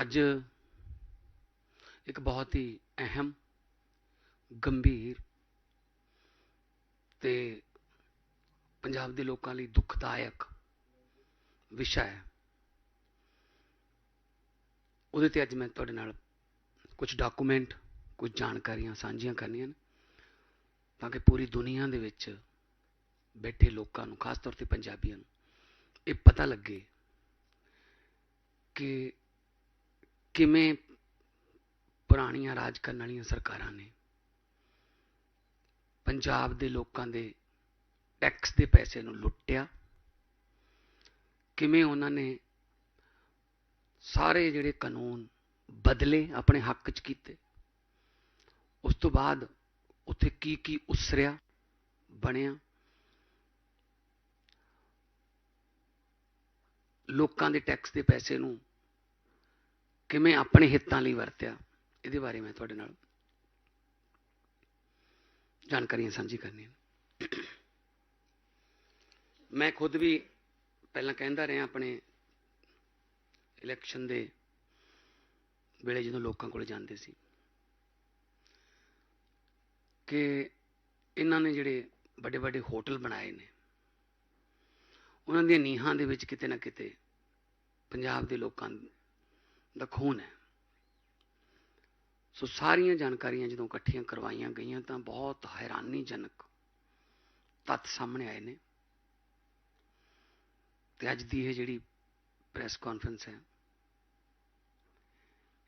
ਅੱਜ ਇੱਕ ਬਹੁਤ ਹੀ ਅਹਿਮ, ਗੰਭੀਰ ਤੇ ਪੰਜਾਬ ਦੇ ਲੋਕਾਂ ਲਈ ਦੁਖਦਾਇਕ ਵਿਸ਼ਾ ਹੈ। ਉਹਦੇ ਤੇ ਅੱਜ ਮੈਂ ਤੁਹਾਡੇ ਨਾਲ ਕੁਝ ਡਾਕੂਮੈਂਟ ਕੁਝ ਜਾਣਕਾਰੀਆਂ ਸਾਂਝੀਆਂ ਕਰਨੀਆਂ ਨੇ, ਤਾਂ ਕਿ ਪੂਰੀ ਦੁਨੀਆ ਦੇ ਵਿੱਚ ਬੈਠੇ ਲੋਕਾਂ ਨੂੰ, ਖਾਸ ਤੌਰ ਤੇ ਪੰਜਾਬੀਆਂ ਨੂੰ, ਇਹ ਪਤਾ ਲੱਗੇ ਕਿ ਕਿਵੇਂ ਪੁਰਾਣੀਆਂ ਰਾਜ ਕਰਨ ਵਾਲੀਆਂ ਸਰਕਾਰਾਂ ਨੇ? ਪੰਜਾਬ ਦੇ ਲੋਕਾਂ ਦੇ ਟੈਕਸ ਦੇ ਪੈਸੇ ਨੂੰ ਲੁੱਟਿਆ। ਕਿਵੇਂ ਉਹਨਾਂ ਨੇ ਸਾਰੇ ਜਿਹੜੇ ਕਾਨੂੰਨ ਬਦਲੇ ਆਪਣੇ ਹੱਕ 'ਚ ਕੀਤੇ? ਉਸ ਤੋਂ ਬਾਅਦ ਉੱਥੇ ਕੀ ਕੀ ਉਸਰਿਆ, ਬਣਿਆ? ਲੋਕਾਂ ਦੇ ਟੈਕਸ ਦੇ ਪੈਸੇ ਨੂੰ ਕਿਵੇਂ ਆਪਣੇ ਹਿੱਤਾਂ ਲਈ ਵਰਤਿਆ? ਇਹਦੇ ਬਾਰੇ ਮੈਂ ਤੁਹਾਡੇ ਨਾਲ ਜਾਣਕਾਰੀਆਂ ਸਾਂਝੀ ਕਰਨੀਆਂ ਮੈਂ ਖੁਦ ਵੀ ਪਹਿਲਾਂ ਕਹਿੰਦਾ ਰਿਹਾ ਆਪਣੇ ਇਲੈਕਸ਼ਨ ਦੇ ਵੇਲੇ ਜਦੋਂ ਲੋਕਾਂ ਕੋਲ ਜਾਂਦੇ ਸੀ ਕਿ ਇਹਨਾਂ ਨੇ ਜਿਹੜੇ ਵੱਡੇ ਵੱਡੇ ਹੋਟਲ ਬਣਾਏ ਨੇ, ਉਹਨਾਂ ਦੀਆਂ ਨੀਹਾਂ ਦੇ ਵਿੱਚ ਕਿਤੇ ਨਾ ਕਿਤੇ ਪੰਜਾਬ ਦੇ ਲੋਕਾਂ ਦਾ ਖੂਨ ਹੈ। ਸੋ ਸਾਰੀਆਂ ਜਾਣਕਾਰੀਆਂ ਜਦੋਂ ਇਕੱਠੀਆਂ ਕਰਵਾਈਆਂ ਗਈਆਂ ਤਾਂ ਬਹੁਤ ਹੈਰਾਨੀਜਨਕ ਤੱਥ ਸਾਹਮਣੇ ਆਏ ਨੇ। ਤੇ ਅੱਜ ਦੀ ਇਹ ਜਿਹੜੀ ਪ੍ਰੈਸ ਕਾਨਫਰੰਸ ਹੈ,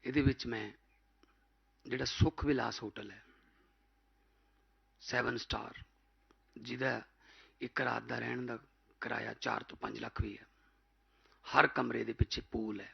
ਇਹਦੇ ਵਿੱਚ ਮੈਂ ਜਿਹੜਾ ਸੁਖ ਵਿਲਾਸ ਹੋਟਲ ਹੈ 7 ਸਟਾਰ, ਜਿਹਦਾ ਇੱਕ ਰਾਤ ਦਾ ਰਹਿਣ ਦਾ ਕਿਰਾਇਆ 4 ਤੋਂ 5 ਲੱਖ ਵੀ ਹੈ, ਹਰ ਕਮਰੇ ਦੇ ਪਿੱਛੇ ਪੂਲ ਹੈ।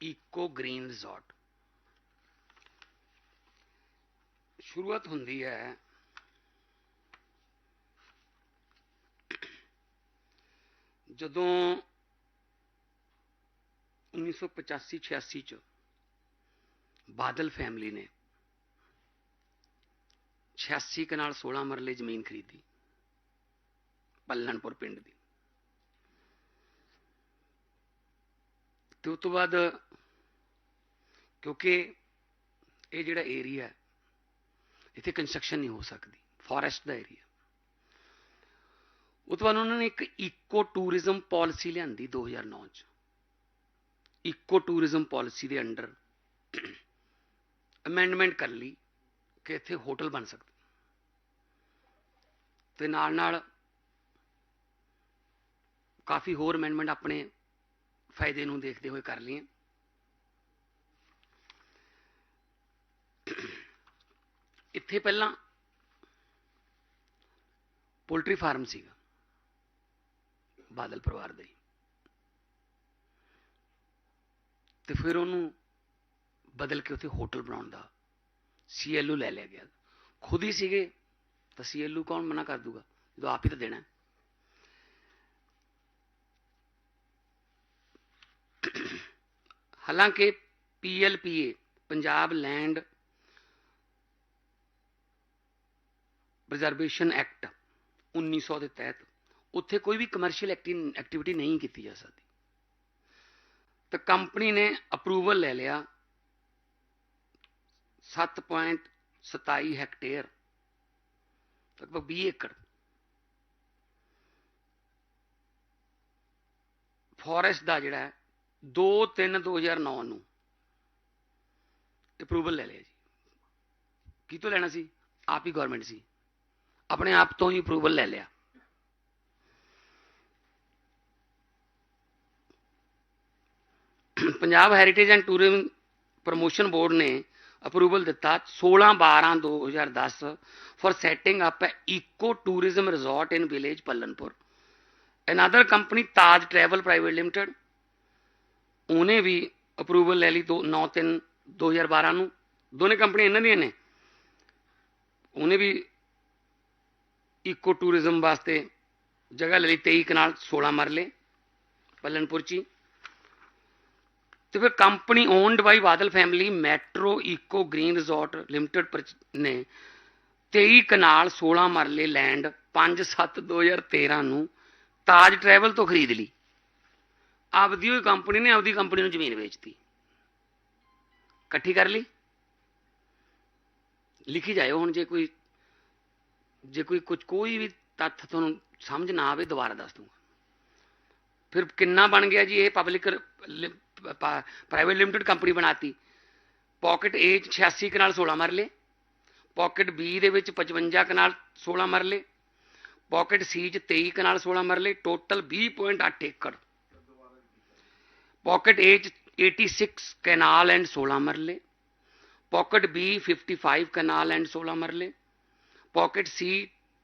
ਇਕੋ ਗ੍ਰੀਨ ਰਿਜ਼ੋਰਟ ਸ਼ੁਰੂਆਤ ਹੁੰਦੀ ਹੈ ਜਦੋਂ 1985-86 ਚ ਬਾਦਲ ਫੈਮਿਲੀ ਨੇ 86 ਕਨਾਲ 16 ਮਰਲੇ ਜ਼ਮੀਨ ਖਰੀਦੀ ਪੱਲਣਪੁਰ ਪਿੰਡ ਦੀ ਤੇ ਉਸ ਤੋਂ ਬਾਅਦ ਕਿਉਂਕਿ ਇਹ ਜਿਹੜਾ ਏਰੀਆ ਇੱਥੇ ਕੰਸਟਰਕਸ਼ਨ ਨਹੀਂ ਹੋ ਸਕਦੀ ਫੋਰੈਸਟ ਦਾ ਏਰੀਆ ਉਹ ਤੋਂ ਬਾਅਦ ਉਹਨਾਂ ਨੇ ਇੱਕ ਇਕੋ ਟੂਰਿਜ਼ਮ ਪਾਲਿਸੀ ਲਿਆਂਦੀ 2009 ਚ। ਇਕੋ ਟੂਰਿਜ਼ਮ ਪਾਲਿਸੀ ਦੇ ਅੰਡਰ ਅਮੈਂਡਮੈਂਟ ਕਰ ਲਈ ਕਿ ਇੱਥੇ ਹੋਟਲ ਬਣ ਸਕਦੇ। ਤੇ ਨਾਲ ਨਾਲ ਕਾਫੀ ਹੋਰ ਅਮੈਂਡਮੈਂਟ ਆਪਣੇ ਫਾਇਦੇ ਨੂੰ ਦੇਖਦੇ ਹੋਏ ਕਰ ਲਈਏ ਇੱਥੇ ਪਹਿਲਾਂ ਪੋਲਟਰੀ ਫਾਰਮ ਸੀਗਾ, ਬਾਦਲ ਪਰਿਵਾਰ ਦੇ ਤੇ ਫਿਰ ਉਹਨੂੰ ਬਦਲ ਕੇ ਉੱਥੇ ਹੋਟਲ ਬਣਾਉਣ ਦਾ ਸੀਐਲਯੂ ਲੈ ਲਿਆ ਗਿਆ। ਖੁਦ ਹੀ ਸੀਗੇ, ਤਾਂ ਸੀਐਲਯੂ ਕੌਣ ਮਨਾ ਕਰ ਦੂਗਾ? ਜਦੋਂ ਆਪ ਹੀ ਤਾਂ ਦੇਣਾ। ਹੈ। ਹਾਲਾਂਕਿ PLPA Punjab land preservation act 1900 ਦੇ ਤਹਿਤ ਉੱਥੇ ਕੋਈ ਵੀ ਕਮਰਸ਼ੀਅਲ ਐਕਟੀਵਿਟੀ ਨਹੀਂ ਕੀਤੀ ਜਾ ਸਕਦੀ ਤਾਂ ਕੰਪਨੀ ਨੇ ਅਪਰੂਵਲ ਲੈ ਲਿਆ 7.27 ਹੈਕਟੇਅਰ ਲਗਭਗ 20 ਏਕੜ ਫੋਰੈਸਟ ਦਾ ਜਿਹੜਾ ਹੈ 2 3 2009 ਨੂੰ ਅਪਰੂਵਲ ਲੈ ਲਿਆ ਜੀ। ਕੀ ਤੋਂ ਲੈਣਾ ਸੀ? ਆਪ ਹੀ ਗਵਰਨਮੈਂਟ ਸੀ। ਆਪਣੇ ਆਪ ਤੋਂ ਹੀ ਅਪਰੂਵਲ ਲੈ ਲਿਆ। Punjab heritage and tourism promotion board ਨੇ ਅਪਰੂਵਲ ਦਿੱਤਾ 16 12 2010 for setting up eco tourism resort in village Pallanpur another company Taj travel private limited ਉਹਨੇ ਵੀ ਅਪਰੂਵਲ ਲੈ ਲਈ 9 3 2012 ਨੂੰ। ਦੋਨੇ ਕੰਪਨੀਆਂ ਇਹਨਾਂ ਦੀਆਂ ਨੇ। ਉਹਨੇ ਵੀ ਇਕੋ ਟੂਰਿਜ਼ਮ ਵਾਸਤੇ ਜਗ੍ਹਾ ਲੈ ਲਈ 23 ਕਨਾਲ 16 ਮਰਲੇ, ਪੱਲਨਪੁਰ ਚ ਹੀ। ਤੇ ਫਿਰ company owned by Badal family metro eco green resort limited ਨੇ 23 ਕਨਾਲ 16 ਮਰਲੇ ਲੈਂਡ 5 7 2013 ਨੂੰ ਤਾਜ ਟਰੈਵਲ ਤੋਂ ਖਰੀਦ ਲਈ। ਆਪਦੀ ਹੋਈ ਕੰਪਨੀ ਨੇ ਆਪਦੀ ਕੰਪਨੀ ਨੂੰ ਜ਼ਮੀਨ ਵੇਚਤੀ। ਇਕੱਠੀ ਕਰ ਲਈ। ਲਿਖੀ ਜਾਇਓ ਹੁਣ ਜੇ ਕੋਈ ਜੇ ਕੋਈ ਕੁਝ ਕੋਈ ਵੀ ਤੱਥ ਤੁਹਾਨੂੰ ਸਮਝ ਨਾ ਆਵੇ ਦੁਬਾਰਾ ਦੱਸ ਦੂੰਗਾ। ਫਿਰ ਕਿੰਨਾ ਬਣ ਗਿਆ ਜੀ ਇਹ ਪਬਲਿਕ ਪ੍ਰਾਈਵੇਟ ਲਿਮਟਿਡ ਕੰਪਨੀ ਬਣਾਤੀ। ਪਾਕਟ A ਚ 86 ਕਨਾਲ 16 ਮਰਲੇ ਪਾਕਟ B ਦੇ ਵਿੱਚ 55 ਕਨਾਲ 16 ਮਰਲੇ ਪਾਕਟ C ਚ 23 ਕਨਾਲ 16 ਮਰਲੇ ਟੋਟਲ 20.8 ਏਕੜ। ਪਾਕਟ A ਚ 86 ਕਨਾਲ ਐਂਡ 16 ਮਰਲੇ ਪਾਕਟ B 55 ਕਨਾਲ ਐਂਡ 16 ਮਰਲੇ ਪਾਕਟ C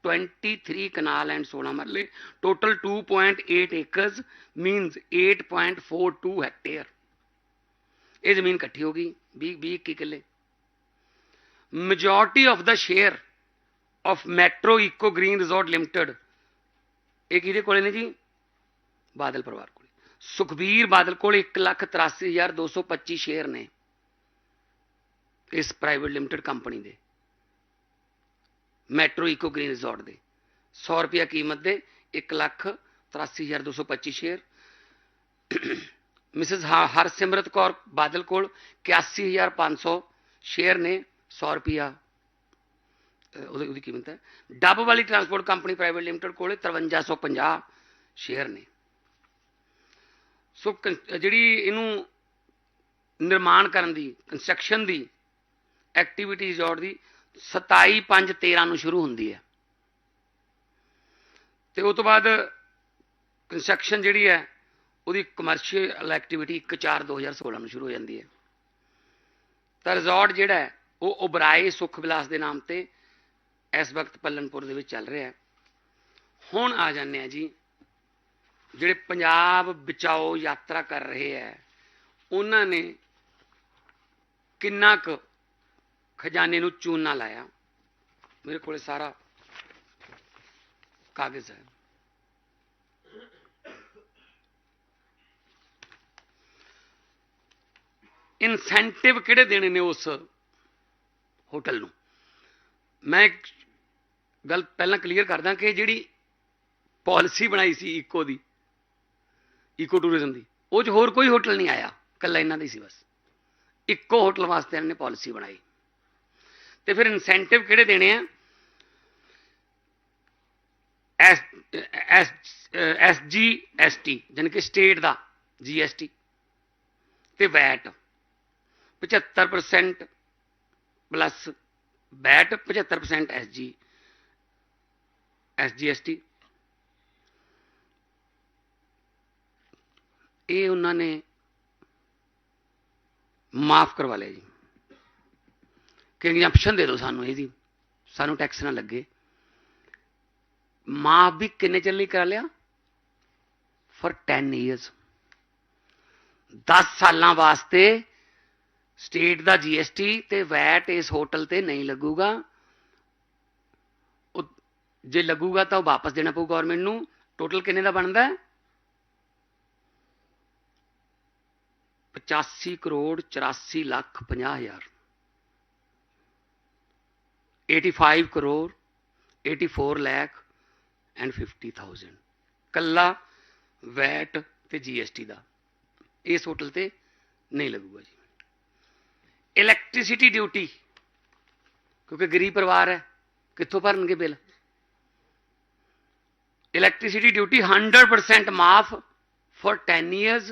23 ਕਨਾਲ ਐਂਡ 16 ਮਰਲੇ ਟੋਟਲ 2.8 ਏਕਰਸ ਮੀਨਸ 8.42 ਹੈਕਟੇਅਰ ਇਹ ਜ਼ਮੀਨ ਇਕੱਠੀ ਹੋ ਗਈ 20 20 21 ਕਿੱਲੇ majority of the share of metro eco green resort limited ਇਹ ਕਿਹਦੇ ਕੋਲੇ ਨੇ ਜੀ ਬਾਦਲ ਪਰਿਵਾਰ ਕੋਲੇ ਸੁਖਬੀਰ ਬਾਦਲ ਕੋਲ 183225 ਸ਼ੇਅਰ ਨੇ ਇਸ ਪ੍ਰਾਈਵੇਟ ਲਿਮਟਿਡ ਕੰਪਨੀ ਦੇ ਮੈਟਰੋ ਇਕੋ ਗ੍ਰੀਨ ਰਿਜ਼ੋਰਟ ਦੇ 100 ਰੁਪਿਆ ਕੀਮਤ ਦੇ 183225 ਸ਼ੇਅਰ ਮਿਸਿਸ ਹਰਸਿਮਰਤ ਕੌਰ ਬਾਦਲ ਕੋਲ 81500 ਸ਼ੇਅਰ ਨੇ 100 ਰੁਪਿਆ ਅਹ ਉਹਦੀ ਉਹਦੀ ਕੀਮਤ ਹੈ ਡੱਬ ਵਾਲੀ ਟਰਾਂਸਪੋਰਟ ਕੰਪਨੀ ਪ੍ਰਾਈਵੇਟ ਲਿਮਟਿਡ ਕੋਲੇ 5350 ਸ਼ੇਅਰ ਨੇ ਸੋ ਕਨ- ਜਿਹੜੀ ਇਹਨੂੰ ਨਿਰਮਾਣ ਕਰਨ ਦੀ ਕੰਸਟਰਕਸ਼ਨ ਦੀ ਐਕਟੀਵਿਟੀ ਰਿਜ਼ੋਰਟ ਦੀ 27 5 13 ਨੂੰ ਸ਼ੁਰੂ ਹੁੰਦੀ ਹੈ। ਤੇ ਉਸ ਤੋਂ ਬਾਅਦ ਕੰਸਟਰਕਸ਼ਨ ਜਿਹੜੀ ਹੈ, ਉਹਦੀ ਕਮਰਸ਼ੀਅਲ ਐਕਟੀਵਿਟੀ 1 4 2016 ਨੂੰ ਸ਼ੁਰੂ ਹੋ ਜਾਂਦੀ ਹੈ। ਤਾਂ ਰਿਜ਼ੋਰਟ ਜਿਹੜਾ ਹੈ, ਉਹ ਉਬਰਾਏ ਸੁਖ ਵਿਲਾਸ ਦੇ ਨਾਮ ਤੇ ਇਸ ਵਕਤ ਪੱਲਨਪੁਰ ਦੇ ਵਿੱਚ ਚੱਲ ਰਿਹਾ ਹੈ। ਹੁਣ ਆ ਜਾਂਦੇ ਆ ਜੀ ਜਿਹੜੇ ਪੰਜਾਬ ਬਚਾਓ ਯਾਤਰਾ ਕਰ ਰਹੇ ਹੈ ਉਹਨਾਂ ਨੇ ਕਿੰਨਾ ਕੁ ਖਜ਼ਾਨੇ ਨੂੰ ਚੂਨਾ ਲਾਇਆ। ਮੇਰੇ ਕੋਲੇ ਸਾਰਾ ਕਾਗਜ਼ ਹੈ। ਇਨਸੈਂਟਿਵ ਕਿਹੜੇ ਦੇਣੇ ਨੇ ਉਸ ਹੋਟਲ ਨੂੰ? ਮੈਂ ਇੱਕ ਗੱਲ ਪਹਿਲਾਂ ਕਲੀਅਰ ਕਰਦਾ ਕਿ ਜਿਹੜੀ ਪਾਲਿਸੀ ਬਣਾਈ ਸੀ ਇਕੋ ਦੀ ਈਕੋ ਟੂਰਿਜ਼ਮ ਦੀ। ਉਹ 'ਚ ਹੋਰ ਕੋਈ ਹੋਟਲ ਨਹੀਂ ਆਇਆ। ਕੱਲਾ ਇਹਨਾਂ ਦੀ ਸੀ ਬਸ। ਇੱਕੋ ਹੋਟਲ ਵਾਸਤੇ ਇਹਨਾਂ ਨੇ ਪਾਲਿਸੀ ਬਣਾਈ। ਤੇ ਫਿਰ ਇਨਸੈਂਟਿਵ ਕਿਹੜੇ ਦੇਣੇ ਆ? S S S G S T ਜਾਣੀ ਕਿ ਸਟੇਟ ਦਾ ਜੀ ਐਸ ਟੀ ਤੇ VAT 75% plus VAT 75% S G S G S T ਇਹ ਉਹਨਾਂ ਨੇ ਮਾਫ ਕਰਵਾ ਲਿਆ ਜੀ। ਕਿ ਐਗਜ਼ੈਂਪਸ਼ਨ ਦੇ ਦਿਓ ਸਾਨੂੰ ਇਹਦੀ। ਸਾਨੂੰ ਟੈਕਸ ਨਾ ਲੱਗੇ। ਮਾਫ ਵੀ ਕਿੰਨੇ ਚਿਰ ਲਈ ਕਰਾ ਲਿਆ? ਫॉर 10 ਇਅਰਸ 10 ਸਾਲਾਂ ਵਾਸਤੇ ਸਟੇਟ ਦਾ ਜੀਐਸਟੀ ਤੇ ਵੈਟ ਇਸ ਹੋਟਲ ਤੇ ਨਹੀਂ ਲੱਗੂਗਾ। ਉਹ ਜੇ ਲੱਗੂਗਾ ਤਾਂ ਉਹ ਵਾਪਸ ਦੇਣਾ ਪਊ ਗਵਰਨਮੈਂਟ ਨੂੰ। ਟੋਟਲ ਕਿੰਨੇ ਦਾ ਬਣਦਾ? ਹੈ 85 ਕਰੋੜ 84 ਲੱਖ 50 ਹਜ਼ਾਰ। 85 ਕਰੋੜ 84 ਲੱਖ ਐਂਡ 50000 ਕੱਲਾ ਵੈਟ ਤੇ ਜੀਐਸਟੀ ਦਾ। ਇਸ ਹੋਟਲ ਤੇ ਨਹੀਂ ਲੱਗੂਗਾ ਜੀ। ਇਲੈਕਟ੍ਰਿਸਿਟੀ ਡਿਊਟੀ ਕਿਉਂਕਿ ਗਰੀਬ ਪਰਿਵਾਰ ਹੈ, ਕਿੱਥੋਂ ਭਰਨਗੇ ਬਿੱਲ? ਇਲੈਕਟ੍ਰਿਸਿਟੀ ਡਿਊਟੀ 100% ਮਾਫ ਫॉर 10 ਇਅਰਸ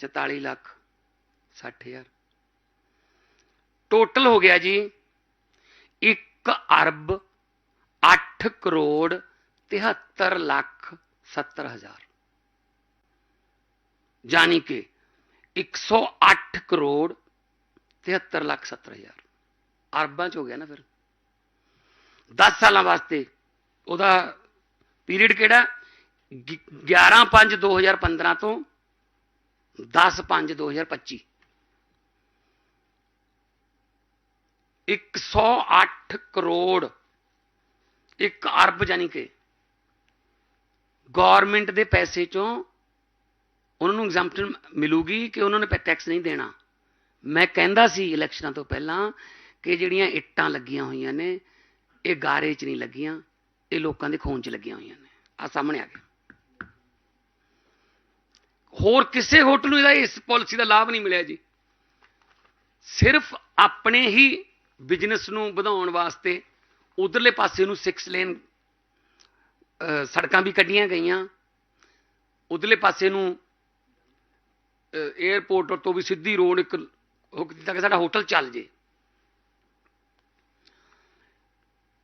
44 ਲੱਖ 60000 ਟੋਟਲ ਹੋ ਗਿਆ ਜੀ 1 ਅਰਬ 8 ਕਰੋੜ 73 ਲੱਖ 70 ਹਜ਼ਾਰ। ਯਾਨੀ ਕਿ 108 ਕਰੋੜ 73 ਲੱਖ 70 ਹਜ਼ਾਰ। ਅਰਬਾਂ ਚ ਹੋ ਗਿਆ ਨਾ ਫਿਰ। 10 ਸਾਲਾਂ ਵਾਸਤੇ ਉਹਦਾ ਪੀਰੀਅਡ ਕਿਹੜਾ? 11 5 2015 ਤੋਂ 10 5 2025 108 ਕਰੋੜ 1 ਅਰਬ ਯਾਨੀ ਕਿ ਗਵਰਨਮੈਂਟ ਦੇ ਪੈਸੇ ਚੋਂ ਉਹਨਾਂ ਨੂੰ ਐਗਜ਼ੈਂਪਸ਼ਨ ਮਿਲੂਗੀ ਕਿ ਉਹਨਾਂ ਨੇ ਟੈਕਸ ਨਹੀਂ ਦੇਣਾ। ਮੈਂ ਕਹਿੰਦਾ ਸੀ ਇਲੈਕਸ਼ਨਾਂ ਤੋਂ ਪਹਿਲਾਂ ਕਿ ਜਿਹੜੀਆਂ ਇੱਟਾਂ ਲੱਗੀਆਂ ਹੋਈਆਂ ਨੇ, ਇਹ ਗਾਰੇ 'ਚ ਨਹੀਂ ਲੱਗੀਆਂ, ਇਹ ਲੋਕਾਂ ਦੇ ਖੂਨ 'ਚ ਲੱਗੀਆਂ ਹੋਈਆਂ ਨੇ। ਆ ਸਾਹਮਣੇ ਆ ਗਿਆ ਹੋਰ ਕਿਸੇ ਹੋਟਲ ਨੂੰ ਇਹਦਾ ਇਸ ਪਾਲਿਸੀ ਦਾ ਲਾਭ ਨਹੀਂ ਮਿਲਿਆ ਜੀ। ਸਿਰਫ ਆਪਣੇ ਹੀ ਬਿਜ਼ਨਸ ਨੂੰ ਵਧਾਉਣ ਵਾਸਤੇ ਉਧਰਲੇ ਪਾਸੇ ਨੂੰ 6 ਲੇਨ ਸੜਕਾਂ ਵੀ ਕੱਢੀਆਂ ਗਈਆਂ। ਉਧਰਲੇ ਪਾਸੇ ਨੂੰ 에어ਪੋਰਟ ਤੋਂ ਵੀ ਸਿੱਧੀ ਰੋਡ ਇੱਕ ਹੁੱਕ ਦਿੱਤਾ ਕਿ ਸਾਡਾ ਹੋਟਲ ਚੱਲ ਜੇ।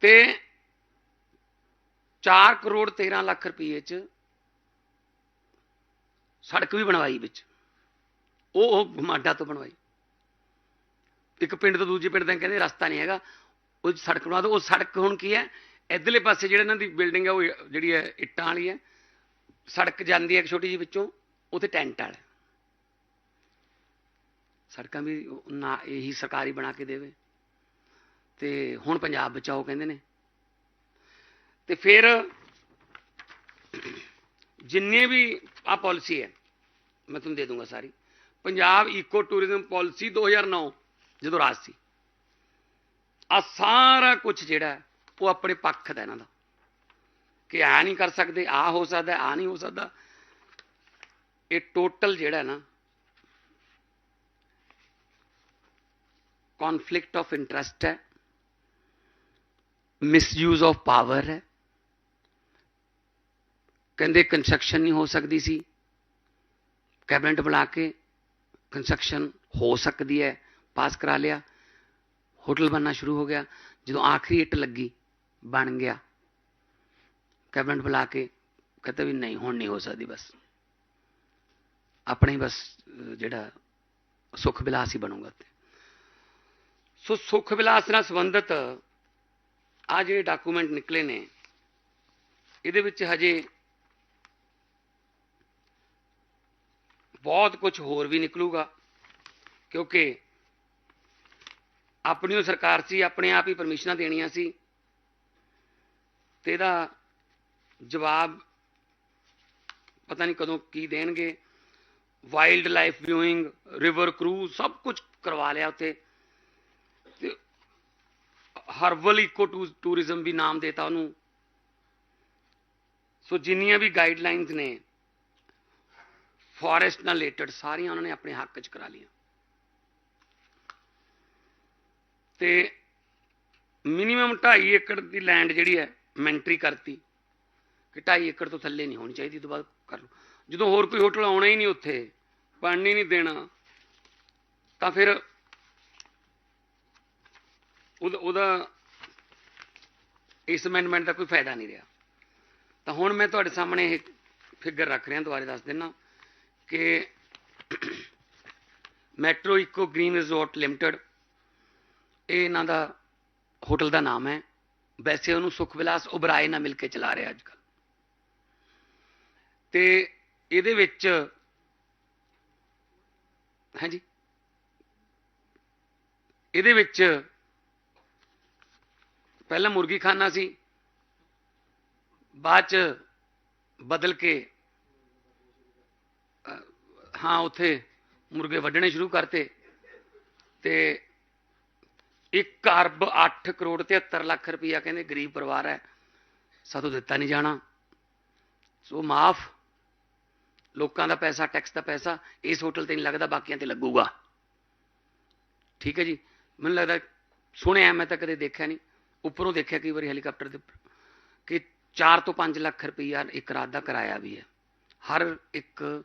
ਤੇ 4 ਕਰੋੜ 13 ਲੱਖ ਰੁਪਏ ਚ ਸੜਕ ਵੀ ਬਣਵਾਈ ਵਿੱਚ। ਉਹ ਉਹ ਮਾਡਾ ਤੋਂ ਬਣਵਾਈ। ਇੱਕ ਪਿੰਡ ਤੋਂ ਦੂਜੇ ਪਿੰਡ ਤੱਕ ਕਹਿੰਦੇ ਰਸਤਾ ਨਹੀਂ ਹੈਗਾ। ਉਹ ਸੜਕ ਬਣਾ ਦੋ। ਉਹ ਸੜਕ ਹੁਣ ਕੀ ਹੈ? ਇਧਰਲੇ ਪਾਸੇ ਜਿਹੜੇ ਇਹਨਾਂ ਦੀ ਬਿਲਡਿੰਗ ਹੈ ਉਹ ਜਿਹੜੀ ਹੈ, ਇੱਟਾਂ ਵਾਲੀ ਹੈ। ਸੜਕ ਜਾਂਦੀ ਹੈ ਇੱਕ ਛੋਟੀ ਜਿਹੀ ਵਿੱਚੋਂ। ਉੱਥੇ ਟੈਂਟ ਵਾਲਾ ਸੜਕਾਂ ਵੀ ਨਾ ਇਹੀ ਸਰਕਾਰੀ ਬਣਾ ਕੇ ਦੇਵੇ। ਤੇ ਹੁਣ ਪੰਜਾਬ ਬਚਾਓ ਕਹਿੰਦੇ ਨੇ। ਤੇ ਫਿਰ ਜਿੰਨੇ ਵੀ ਆ ਪਾਲਿਸੀ ਹੈ। ਮੈਂ ਤੁਹਾਨੂੰ ਦੇ ਦੂੰਗਾ ਸਾਰੀ। ਪੰਜਾਬ ਇਕੋ ਟੂਰਿਜ਼ਮ ਪਾਲਿਸੀ 2009 ਜਦੋਂ ਰਾਜ ਸੀ। ਆ ਸਾਰਾ ਕੁਝ ਜਿਹੜਾ ਉਹ ਆਪਣੇ ਪੱਖ ਦਾ ਇਹਨਾਂ ਦਾ। ਕਿ ਆ ਨਹੀਂ ਕਰ ਸਕਦੇ, ਆ ਹੋ ਸਕਦਾ, ਆ ਨਹੀਂ ਹੋ ਸਕਦਾ। ਇਹ ਟੋਟਲ ਜਿਹੜਾ ਨਾ ਕਨਫਲਿਕਟ ਆਫ ਇੰਟਰਸਟ ਹੈ। ਮਿਸਯੂਜ਼ ਆਫ ਪਾਵਰ ਹੈ। ਕਹਿੰਦੇ ਕੰਸਟਰਕਸ਼ਨ ਨਹੀਂ ਹੋ ਸਕਦੀ ਸੀ। ਕੈਬਨਿਟ ਬੁਲਾ ਕੇ ਕੰਸਟਰਕਸ਼ਨ ਹੋ ਸਕਦੀ ਹੈ ਪਾਸ ਕਰਾ ਲਿਆ। ਹੋਟਲ ਬਣਨਾ ਸ਼ੁਰੂ ਹੋ ਗਿਆ। ਜਦੋਂ ਆਖਰੀ ਇੱਟ ਲੱਗੀ, ਬਣ ਗਿਆ। ਕੈਬਨਿਟ ਬੁਲਾ ਕੇ ਕਹਿੰਦਾ ਵੀ ਨਹੀਂ, ਹੁਣ ਨਹੀਂ ਹੋ ਸਕਦੀ, ਬਸ। ਆਪਣੇ ਬਸ ਜਿਹੜਾ ਸੁਖ ਵਿਲਾਸ ਹੀ ਬਣੂਗਾ ਤੇ ਸੋ ਸੁਖ ਵਿਲਾਸ ਨਾਲ ਸੰਬੰਧਿਤ ਆ ਜਿਹੜੇ ਡਾਕੂਮੈਂਟ ਨਿਕਲੇ ਨੇ, ਇਹਦੇ ਵਿੱਚ ਹਜੇ ਬਹੁਤ ਕੁਝ ਹੋਰ ਵੀ ਨਿਕਲੂਗਾ, ਕਿਉਂਕਿ ਆਪਣੀ ਉਹ ਸਰਕਾਰ ਸੀ, ਆਪਣੇ ਆਪ ਹੀ ਪਰਮਿਸ਼ਨਾਂ ਦੇਣੀਆਂ ਸੀ ਤੇ ਇਹਦਾ ਜਵਾਬ ਪਤਾ ਨਹੀਂ ਕਦੋਂ ਕੀ ਦੇਣਗੇ। Wild life viewing river cruise ਸਭ ਕੁਝ ਕਰਵਾ ਲਿਆ ਉੱਥੇ। ਤੇ ਹਰਬਲ ਇਕੋ ਟੂਰਿਜ਼ਮ ਵੀ ਨਾਮ ਦੇਤਾ ਉਹਨੂੰ। ਸੋ ਜਿੰਨੀਆਂ ਵੀ ਗਾਈਡਲਾਈਨਸ ਨੇ ਫੋਰੈਸਟ ਨਾਲ ਰਿਲੇਟਡ ਸਾਰੀਆਂ ਉਹਨਾਂ ਨੇ ਆਪਣੇ ਹੱਕ 'ਚ ਕਰਾ ਲਈਆਂ। ਤੇ ਮਿਨੀਮਮ 2.5 ਏਕੜ ਦੀ ਲੈਂਡ ਜਿਹੜੀ ਹੈ ਮੈਂਟਰੀ ਕਰਤੀ ਕਿ 2.5 ਏਕੜ ਤੋਂ ਥੱਲੇ ਨਹੀਂ ਹੋਣੀ ਚਾਹੀਦੀ ਤੋਂ ਬਾਅਦ ਕਰ ਲਓ। ਜਦੋਂ ਹੋਰ ਕੋਈ ਹੋਟਲ ਆਉਣਾ ਹੀ ਨਹੀਂ ਉੱਥੇ ਪਾਣੀ ਨਹੀਂ ਦੇਣਾ, ਤਾਂ ਫਿਰ ਉਹਦਾ ਉਹਦਾ ਇਸ ਅਮੈਂਡਮੈਂਟ ਦਾ ਕੋਈ ਫਾਇਦਾ ਨਹੀਂ ਰਿਹਾ। ਤਾਂ ਹੁਣ ਮੈਂ ਤੁਹਾਡੇ ਸਾਹਮਣੇ ਇਹ ਫਿਗਰ ਰੱਖ ਰਿਹਾ, ਦੁਬਾਰੇ ਦੱਸ ਦਿੰਨਾ ਕਿ metro eco green resort limited, ਇਹ ਇਹਨਾਂ ਦਾ ਹੋਟਲ ਦਾ ਨਾਮ ਹੈ। ਵੈਸੇ ਉਹਨੂੰ ਸੁਖ ਵਿਲਾਸ ਉਬਰਾਏ ਨਾਲ ਮਿਲ ਕੇ ਚਲਾ ਰਿਹਾ ਅੱਜ ਕੱਲ ਤੇ ਇਹਦੇ ਵਿੱਚ, ਹਾਂਜੀ? ਇਹਦੇ ਵਿੱਚ ਪਹਿਲਾਂ ਮੁਰਗੀ ਖਾਨਾ ਸੀ, ਬਾਅਦ ਚ ਬਦਲ ਕੇ ਹਾਂ, ਉੱਥੇ ਮੁਰਗੇ ਵੱਢਣੇ ਸ਼ੁਰੂ ਕਰਤੇ ਤੇ 1 ਅਰਬ 8 ਕਰੋੜ 73 ਲੱਖ ਰੁਪਈਆ ਕਹਿੰਦੇ ਗਰੀਬ ਪਰਿਵਾਰ ਹੈ ਸਾਤੋਂ ਦਿੱਤਾ ਨਹੀਂ ਜਾਣਾ। ਸੋ ਮਾਫ, ਲੋਕਾਂ ਦਾ ਪੈਸਾ ਟੈਕਸ ਦਾ ਪੈਸਾ, ਇਸ ਹੋਟਲ ਤੇ ਨਹੀਂ ਲੱਗਦਾ, ਬਾਕੀਆਂ ਤੇ ਲੱਗੂਗਾ। ਠੀਕ ਹੈ ਜੀ? ਮੈਨੂੰ ਲੱਗਦਾ ਸੁਣਿਆ ਮੈਂ ਤਾਂ ਕਦੇ ਦੇਖਿਆ ਨਹੀਂ। ਉੱਪਰੋਂ ਦੇਖਿਆ ਕਈ ਵਾਰੀ ਹੈਲੀਕਾਪਟਰ ਦੇ ਕਿ 4 ਤੋਂ 5 ਲੱਖ ਰੁਪਈਆ ਇੱਕ ਰਾਤ ਦਾ ਕਿਰਾਇਆ ਵੀ ਹੈ। ਹਰ ਇੱਕ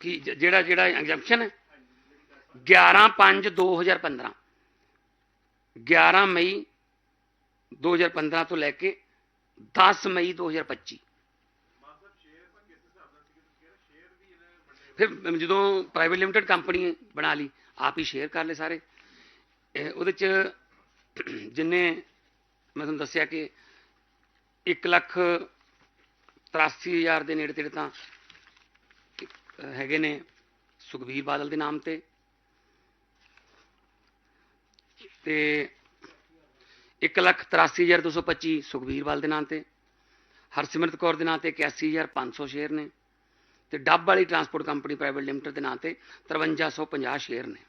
ਕਿ ਜਿਹੜਾ ਜਿਹੜਾ ਐਗਜ਼ੈਂਪਸ਼ਨ ਹੈ? 11 5 2015 11 ਮਈ 2015 ਤੋਂ ਲੈ ਕੇ 10 ਮਈ 2025 ਫਿਰ ਜਦੋਂ ਪ੍ਰਾਈਵੇਟ ਲਿਮਟਿਡ ਕੰਪਨੀ ਬਣਾ ਲਈ, ਆਪ ਹੀ ਸ਼ੇਅਰ ਕਰ ਲਏ ਸਾਰੇ। ਉਹਦੇ ਚ ਜਿੰਨੇ, ਮੈਂ ਤੁਹਾਨੂੰ ਦੱਸਿਆ ਕਿ 1 ਲੱਖ 83 ਹਜ਼ਾਰ ਦੇ ਨੇੜੇ ਤੇੜੇ ਤਾਂ ਹੈਗੇ ਨੇ ਸੁਖਬੀਰ ਬਾਦਲ ਦੇ ਨਾਮ ਤੇ। ਤੇ 1 ਲੱਖ 83 ਹਜ਼ਾਰ 225 ਸੁਖਬੀਰ ਬਾਦਲ ਦੇ ਨਾਮ ਤੇ, ਹਰਸਿਮਰਤ ਕੌਰ ਦੇ ਨਾਮ ਤੇ 81500 ਸ਼ੇਅਰ ਨੇ ਤੇ ਡੱਬ ਵਾਲੀ ਟਰਾਂਸਪੋਰਟ ਕੰਪਨੀ ਪ੍ਰਾਈਵੇਟ ਲਿਮਟਿਡ ਦੇ ਨਾਂ ਤੇ 5350 ਸ਼ੇਅਰ ਨੇ।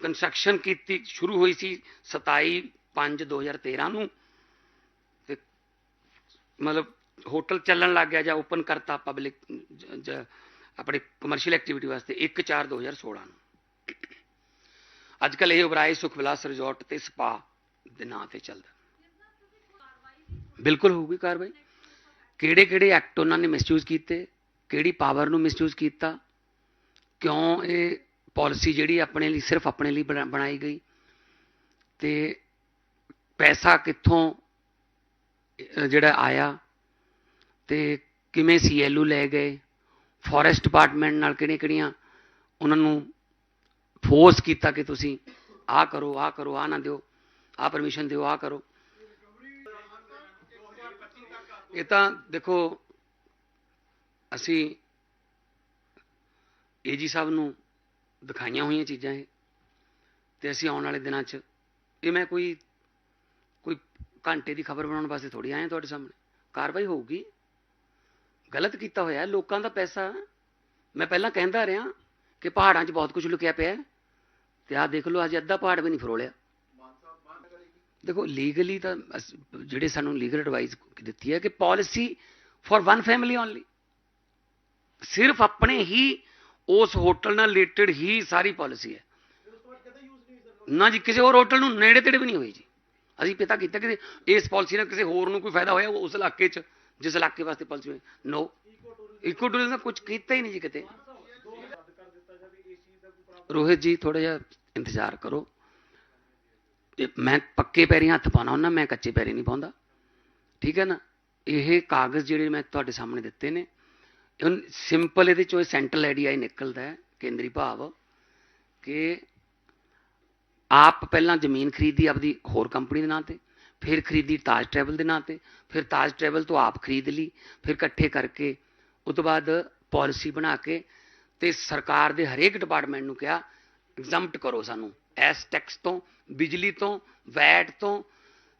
ਕੰਸਟਰਕਸ਼ਨ ਕੀਤੀ ਸ਼ੁਰੂ ਹੋਈ ਸੀ 27 5 2013 ਨੂੰ ਤੇ ਮਤਲਬ ਹੋਟਲ ਚੱਲਣ ਲੱਗ ਗਿਆ ਜਾਂ ਓਪਨ ਕਰਤਾ ਪਬਲਿਕ ਆਪਣੇ ਕਮਰਸ਼ੀਅਲ ਐਕਟੀਵਿਟੀ ਵਾਸਤੇ 1 4 2016 ਨੂੰ। ਅੱਜ ਕੱਲ ਇਹ ਉਬਰਾਏ ਸੁਖ ਵਿਲਾਸ ਰਿਜ਼ੋਰਟ ਤੇ ਸਪਾ ਦੇ ਨਾਂ ਤੇ ਚੱਲਦਾ। ਬਿਲਕੁਲ ਹੋਊਗੀ ਕਾਰਵਾਈ। ਕਿਹੜੇ ਕਿਹੜੇ ਐਕਟ ਉਹਨਾਂ ਨੇ ਮਿਸਯੂਜ਼ ਕੀਤੇ, ਕਿਹੜੀ ਪਾਵਰ ਨੂੰ ਮਿਸਯੂਜ਼ ਕੀਤਾ, ਕਿਉਂ ਇਹ ਪਾਲਿਸੀ ਜਿਹੜੀ ਆਪਣੇ ਲਈ, ਸਿਰਫ ਆਪਣੇ ਲਈ ਬਣਾ- ਬਣਾਈ ਗਈ ਤੇ ਪੈਸਾ ਕਿੱਥੋਂ ਜਿਹੜਾ ਆਇਆ ਤੇ ਕਿਵੇਂ ਸੀਐਲਯੂ ਲੈ ਗਏ ਫੋਰੈਸਟ ਡਿਪਾਰਟਮੈਂਟ ਨਾਲ ਕਿਹੜੀਆਂ ਕਿਹੜੀਆਂ ਉਹਨਾਂ ਨੂੰ ਫੋਰਸ ਕੀਤਾ ਕਿ ਤੁਸੀਂ ਆਹ ਕਰੋ ਆਹ ਕਰੋ, ਆਹ ਨਾ ਦਿਓ, ਆਹ ਪਰਮਿਸ਼ਨ ਦਿਓ, ਆਹ ਕਰੋ। ਇਹ ਤਾਂ ਦੇਖੋ, ਅਸੀਂ ਏਜੀ ਸਾਹਿਬ ਨੂੰ ਦਿਖਾਈਆਂ ਹੋਈਆਂ ਚੀਜ਼ਾਂ ਇਹ, ਤੇ ਅਸੀਂ ਆਉਣ ਵਾਲੇ ਦਿਨਾਂ 'ਚ, ਇਹ ਮੈਂ ਕੋਈ ਕੋਈ ਘੰਟੇ ਦੀ ਖਬਰ ਬਣਾਉਣ ਵਾਸਤੇ ਥੋੜੀ ਆਇਆ ਤੁਹਾਡੇ ਸਾਹਮਣੇ। ਕਾਰਵਾਈ ਹੋਊਗੀ। ਗਲਤ ਕੀਤਾ ਹੋਇਆ ਲੋਕਾਂ ਦਾ ਪੈਸਾ। ਮੈਂ ਪਹਿਲਾਂ ਕਹਿੰਦਾ ਰਿਹਾ ਕਿ ਪਹਾੜਾਂ 'ਚ ਬਹੁਤ ਕੁਝ ਲੁਕਿਆ ਪਿਆ ਹੈ ਤੇ ਆਹ ਦੇਖ ਲਓ, ਅੱਜ ਅੱਧਾ ਪਹਾੜ ਵੀ ਨਹੀਂ ਫਰੋਲਿਆ। ਦੇਖੋ ਲੀਗਲੀ ਤਾਂ ਜਿਹੜੇ ਸਾਨੂੰ ਲੀਗਲ ਐਡਵਾਈਸ ਦਿੱਤੀ ਹੈ ਕਿ policy for one family only ਸਿਰਫ ਆਪਣੇ ਹੀ, ਉਸ ਹੋਟਲ ਨਾਲ ਰਿਲੇਟਡ ਹੀ ਸਾਰੀ ਪਾਲਿਸੀ ਹੈ। ਨਾ ਜੀ, ਕਿਸੇ ਹੋਰ ਹੋਟਲ ਨੂੰ ਨੇੜੇ ਤੇੜੇ ਵੀ ਨਹੀਂ ਹੋਈ ਜੀ। ਅਸੀਂ ਪਤਾ ਕੀਤਾ ਕਿ ਇਸ ਪਾਲਿਸੀ ਨਾਲ ਕਿਸੇ ਹੋਰ ਨੂੰ ਕੋਈ ਫਾਇਦਾ ਹੋਇਆ ਉਸ ਇਲਾਕੇ 'ਚ ਜਿਸ ਇਲਾਕੇ ਵਾਸਤੇ ਪਾਲਿਸੀ ਹੋਈ ਨੋ ਇਕੋ ਟੂਰਿਜ਼ਮ ਦਾ ਕੁਝ ਕੀਤਾ ਹੀ ਨਹੀਂ ਜੀ ਕਿਤੇ। ਰੋਹਿਤ ਜੀ ਥੋੜਾ ਜਿਹਾ ਇੰਤਜ਼ਾਰ ਕਰੋ। ਤੇ ਮੈਂ ਪੱਕੇ ਪੈਰੀ ਹੱਥ ਪਾਉਣਾ ਹੁੰਦਾ, ਮੈਂ ਕੱਚੇ ਪੈਰੀ ਨਹੀਂ ਪਾਉਂਦਾ। ਠੀਕ ਹੈ ਨਾ? ਇਹ ਕਾਗਜ਼ ਜਿਹੜੇ ਮੈਂ ਤੁਹਾਡੇ ਸਾਹਮਣੇ ਦਿੱਤੇ ਨੇ ਸਿੰਪਲ ਇਹਦੇ ਚੋਂ ਸੈਂਟਰਲ ਆਈਡੀਆ ਹੀ ਨਿਕਲਦਾ ਹੈ, ਕੇਂਦਰੀ ਭਾਵ, ਕਿ ਆਪ ਪਹਿਲਾਂ ਜ਼ਮੀਨ ਖਰੀਦੀ ਆਪਦੀ ਹੋਰ ਕੰਪਨੀ ਦੇ ਨਾਂ ਤੇ। ਫਿਰ ਖਰੀਦੀ ਤਾਜ ਟਰੈਵਲ ਦੇ ਨਾਂ ਤੇ, ਫਿਰ ਤਾਜ ਟਰੈਵਲ ਤੋਂ ਆਪ ਖਰੀਦ ਲਈ, ਫਿਰ ਇਕੱਠੇ ਕਰਕੇ ਉਸ ਤੋਂ ਬਾਅਦ ਪਾਲਿਸੀ ਬਣਾ ਕੇ ਤੇ ਸਰਕਾਰ ਦੇ ਹਰੇਕ ਡਿਪਾਰਟਮੈਂਟ ਨੂੰ ਕਿਹਾ ਐਗਜ਼ੈਂਪਟ ਕਰੋ ਸਾਨੂੰ। ਐਸ ਟੈਕਸ ਤੋਂ, ਬਿਜਲੀ ਤੋਂ, ਵੈਟ ਤੋਂ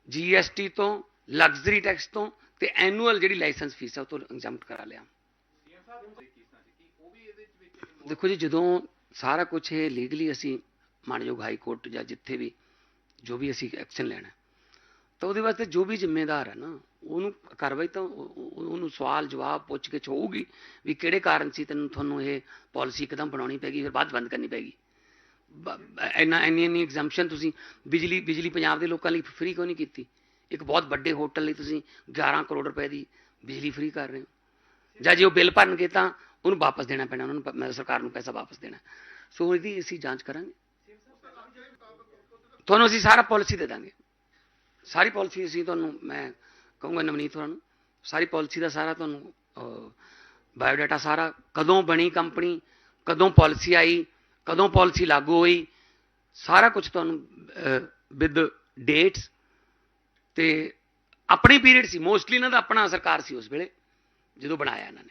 ਜੀਐਸਟੀ ਤੋਂ ਲਗਜ਼ਰੀ ਟੈਕਸ ਤੋਂ ਤੇ ਐਨੂਅਲ ਜਿਹੜੀ ਲਾਇਸੈਂਸ ਫੀਸ ਆ ਉਹ ਤੋਂ ਐਗਜ਼ੈਂਪਟ ਕਰਾ ਲਿਆ। ਦੇਖੋ ਜੀ, ਜਦੋਂ ਸਾਰਾ ਕੁਝ ਇਹ ਲੀਗਲੀ ਅਸੀਂ ਮਾਨਯੋਗ ਹਾਈ ਕੋਰਟ ਜਾਂ ਜਿੱਥੇ ਵੀ ਜੋ ਵੀ ਅਸੀਂ ਐਕਸ਼ਨ ਲੈਣਾ ਤਾਂ ਉਹਦੇ ਵਾਸਤੇ ਜੋ ਵੀ ਜ਼ਿੰਮੇਦਾਰ ਹੈ ਨਾ, ਉਹਨੂੰ ਕਾਰਵਾਈ ਤਾਂ ਉਹਨੂੰ ਸਵਾਲ ਜਵਾਬ ਪੁੱਛ ਕੇ ਹੋਊਗੀ ਵੀ ਕਿਹੜੇ ਕਾਰਨ ਸੀ, ਤੈਨੂੰ ਤੁਹਾਨੂੰ ਇਹ ਪਾਲਿਸੀ ਇੱਕਦਮ ਬਣਾਉਣੀ ਪੈਗੀ ਫਿਰ ਬਾਅਦ 'ਚ ਬੰਦ ਕਰਨੀ ਪੈਗੀ ਬ- ਇੰਨਾ, ਇੰਨੀ ਇੰਨੀ ਐਗਜ਼ੈਂਪਸ਼ਨ ਤੁਸੀਂ ਬਿਜਲੀ ਬਿਜਲੀ ਪੰਜਾਬ ਦੇ ਲੋਕਾਂ ਲਈ ਫ੍ਰੀ ਕਿਉਂ ਨਹੀਂ ਕੀਤੀ? ਇੱਕ ਬਹੁਤ ਵੱਡੇ ਹੋਟਲ ਲਈ ਤੁਸੀਂ 11 ਕਰੋੜ ਰੁਪਏ ਦੀ ਬਿਜਲੀ ਫ੍ਰੀ ਕਰ ਰਹੇ ਹੋ। ਜਾਂ ਜੇ ਉਹ ਬਿੱਲ ਭਰਨਗੇ ਤਾਂ ਉਹਨੂੰ ਵਾਪਸ ਦੇਣਾ ਪੈਣਾ, ਉਹਨਾਂ ਨੂੰ ਪ- ਮੈਂ ਸਰਕਾਰ ਨੂੰ ਪੈਸਾ ਵਾਪਸ ਦੇਣਾ। ਸੋ ਇਹਦੀ ਅਸੀਂ ਜਾਂਚ ਕਰਾਂਗੇ। ਤੁਹਾਨੂੰ ਅਸੀਂ ਸਾਰਾ ਪਾਲਿਸੀ ਦੇ ਦਾਂਗੇ। ਸਾਰੀ ਪਾਲਿਸੀ ਅਸੀਂ ਤੁਹਾਨੂੰ, ਮੈਂ ਕਹੂੰਗਾ ਨਵਨੀਤ ਹੋਰਾਂ ਨੂੰ, ਸਾਰੀ ਪਾਲਿਸੀ ਦਾ ਸਾਰਾ ਤੁਹਾਨੂੰ ਬਾਇਓਡਾਟਾ ਸਾਰਾ, ਕਦੋਂ ਬਣੀ ਕੰਪਨੀ, ਕਦੋਂ ਪਾਲਿਸੀ ਆਈ, ਕਦੋਂ ਪਾਲਿਸੀ ਲਾਗੂ ਹੋਈ, ਸਾਰਾ ਕੁਝ ਤੁਹਾਨੂੰ ਵਿਦ ਡੇਟਸ ਤੇ ਆਪਣੀ ਪੀਰੀਅਡ ਸੀ ਮੋਸਟਲੀ ਇਹਨਾਂ ਦਾ ਆਪਣਾ ਸਰਕਾਰ ਸੀ ਉਸ ਵੇਲੇ, ਜਦੋਂ ਬਣਾਇਆ ਇਹਨਾਂ ਨੇ।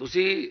ਤੁਸੀਂ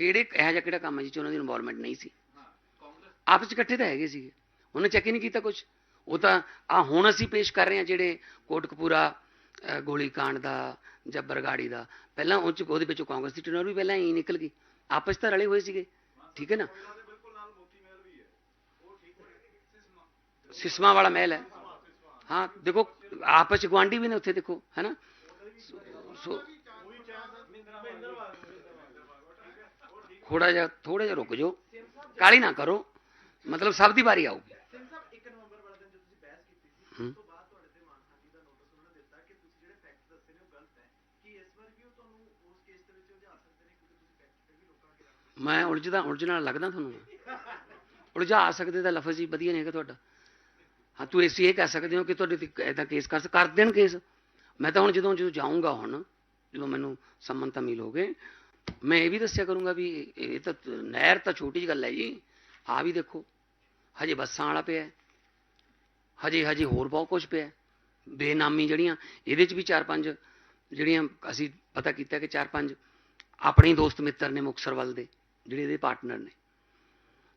ਕਿਹੜੇ ਇਹੋ ਜਿਹਾ ਕਿਹੜਾ ਕੰਮ ਹੈ ਜਿਹ 'ਚ ਉਹਨਾਂ ਦੀ ਇਨਵੋਲਵਮੈਂਟ ਨਹੀਂ ਸੀ? ਆਪਸ 'ਚ ਇਕੱਠੇ ਤਾਂ ਹੈਗੇ ਸੀਗੇ। ਉਹਨੇ ਚੈੱਕ ਹੀ ਨਹੀਂ ਕੀਤਾ ਕੁਝ ਉਹ ਤਾਂ ਆ ਹੁਣ ਅਸੀਂ ਪੇਸ਼ ਕਰ ਰਹੇ ਹਾਂ ਜਿਹੜੇ ਕੋਟਕਪੂਰਾ ਅ, ਗੋਲੀकांड ਦਾ ਜਾਂ ਬਰਗਾੜੀ ਦਾ। ਪਹਿਲਾਂ ਉਹ 'ਚ ਉਹਦੇ ਵਿੱਚੋਂ ਕਾਂਗਰਸ ਦੀ ਟਨਰ ਵੀ ਪਹਿਲਾਂ ਹੀ ਨਿਕਲ ਗਈ। ਆਪਸ 'ਚ ਤਾਂ ਰਲੇ ਹੋਏ ਸੀਗੇ। ਠੀਕ ਹੈ ਨਾ? ਸਿਸਮਾ ਵਾਲਾ ਮਹਿਲ ਹੈ। ਹਾਂ ਦੇਖੋ ਆਪਸ 'ਚ ਗੁਆਂਢੀ ਵੀ ਨੇ ਉੱਥੇ ਦੇਖੋ ਹੈ ਨਾ? ਸੋ ਥੋੜਾ ਜਿਹਾ ਥੋੜਾ ਜਿਹਾ ਰੁਕ ਜਾਓ। ਕਾਲੀ ਨਾ ਕਰੋ। ਮਤਲਬ ਸਭ ਦੀ ਵਾਰੀ ਆਊਗੀ। ਸਿੰਘ ਸਾਹਿਬ 1 ਨਵੰਬਰ ਵਾਲੇ ਦਿਨ ਜਦੋਂ ਤੁਸੀਂ ਬਹਿਸ ਕੀਤੀ ਸੀ ਹੂੰ। ਉਸ ਤੋਂ ਬਾਅਦ ਤੁਹਾਡੇ ਤੇ ਮਾਨਹਾਨੀ ਦਾ ਨੋਟਿਸ ਉਹਨਾਂ ਨੇ ਦਿੱਤਾ ਕਿ ਤੁਸੀਂ ਜਿਹੜੇ ਫੈਕਟ ਦੱਸੇ ਨੇ ਉਹ ਗਲਤ ਹੈ। ਕਿ ਇਸ ਵਾਰ ਵੀ ਉਹ ਤੁਹਾਨੂੰ ਉਸ ਕੇਸ ਦੇ ਵਿੱਚ ਉਲਝਾ ਸਕਦੇ ਨੇ ਕਿਉਂਕਿ ਤੁਸੀਂ ਫੈਕਟ ਤੇ ਵੀ ਲੋਕਾਂ ਅੱਗੇ ਰੱਖ ਮੈਂ ਉਲਝਦਾ ਉਲਝਣ ਲੱਗਦਾ ਤੁਹਾਨੂੰ ਉਲਝਾ ਸਕਦੇ ਦਾ ਲਫ਼ਜ਼ ਹੀ ਵਧੀਆ ਨਹੀਂ ਹੈਗਾ ਤੁਹਾਡਾ। ਹਾਂ ਤੂੰ ਇਸ ਇਹ ਕਹਿ ਸਕਦੇ ਹੋ ਕਿ ਤੁਹਾਡੇ ਤੇ ਐਦਾ ਕੇਸ ਕਰ ਕਰ ਦੇਣ ਕੇਸ ਮੈਂ ਤਾਂ ਹੁਣ ਜਦੋਂ ਜਦੋਂ ਜਾਊਂਗਾ ਹੁਣ ਜਦੋਂ ਮੈਨੂੰ ਸੰਮਨ ਤਾਂ ਮਿਲੋਗੇ ਮੈਂ ਇਹ ਵੀ ਦੱਸਿਆ ਕਰੂੰਗਾ ਵੀ ਇਹ ਤਾਂ ਨਹਿਰ ਤਾਂ ਛੋਟੀ ਜਿਹੀ ਗੱਲ ਹੈ ਜੀ। ਆ ਵੀ ਦੇਖੋ, ਹਜੇ ਬੱਸਾਂ ਵਾਲਾ ਪਿਆ ਹਜੇ ਹਜੇ ਹੋਰ ਬਹੁਤ ਕੁਝ ਪਿਆ ਬੇਨਾਮੀ ਜਿਹੜੀਆਂ, ਇਹਦੇ ਚ ਵੀ ਚਾਰ ਪੰਜ ਜਿਹੜੀਆਂ ਅਸੀਂ ਪਤਾ ਕੀਤਾ ਕਿ ਚਾਰ ਪੰਜ ਆਪਣੇ ਦੋਸਤ ਮਿੱਤਰ ਨੇ ਮੁਕਤਸਰ ਵੱਲ ਦੇ, ਜਿਹੜੇ ਇਹਦੇ ਪਾਰਟਨਰ ਨੇ।